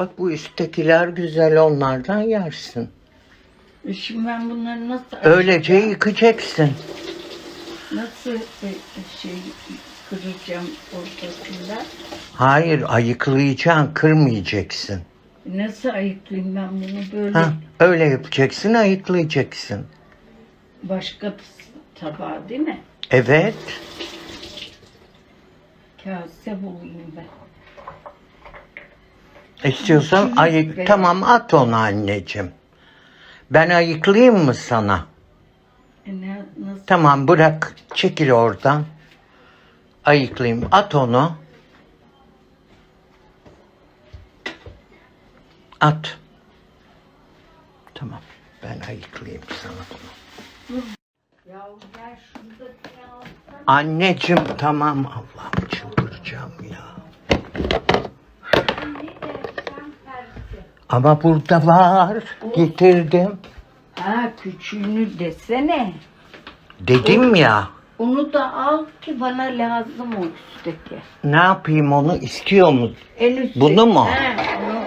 Bak bu üsttekiler güzel onlardan yersin. E Şimdi ben bunları nasıl Öylece yıkacaksın. nasıl e, şey kıracağım ortasında? Hayır ayıklayacaksın kırmayacaksın. Nasıl ayıklayayım ben bunu böyle Ha, öyle yapacaksın ayıklayacaksın. başka tabağa değil mi? Evet. Kase bulayım ben. İstiyorsan ayık tamam at onu anneciğim. Ben ayıklayayım mı sana? E ne, nasıl? Tamam bırak çekil oradan. Ayıklayayım at onu. At. Tamam ben ayıklayayım sana bunu. Anneciğim tamam Allah'ım çıldıracağım ya. Ama burada var. Getirdim. Ha küçüğünü desene. Dedim ya. Onu da al ki bana lazım o üstteki. Ne yapayım onu istiyor mu? En üstteki. Bunu mu? He, onu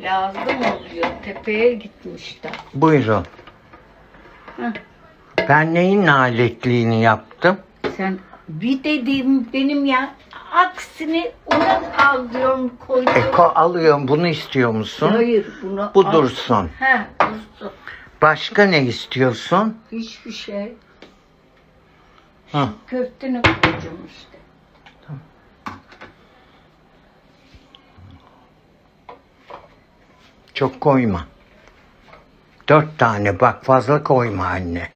lazım oluyor. Tepeye gitmiş de. Buyurun. Heh. Ben neyin aletliğini yaptım? Sen bir dediğim benim ya aksini onu al diyorum koydum. Eko alıyorum. Bunu istiyor musun? Hayır bunu Bu al. dursun. He dursun. Başka ne istiyorsun? Hiçbir şey. Ha. Köfteni koyacağım işte. Çok koyma. Dört tane bak fazla koyma anne.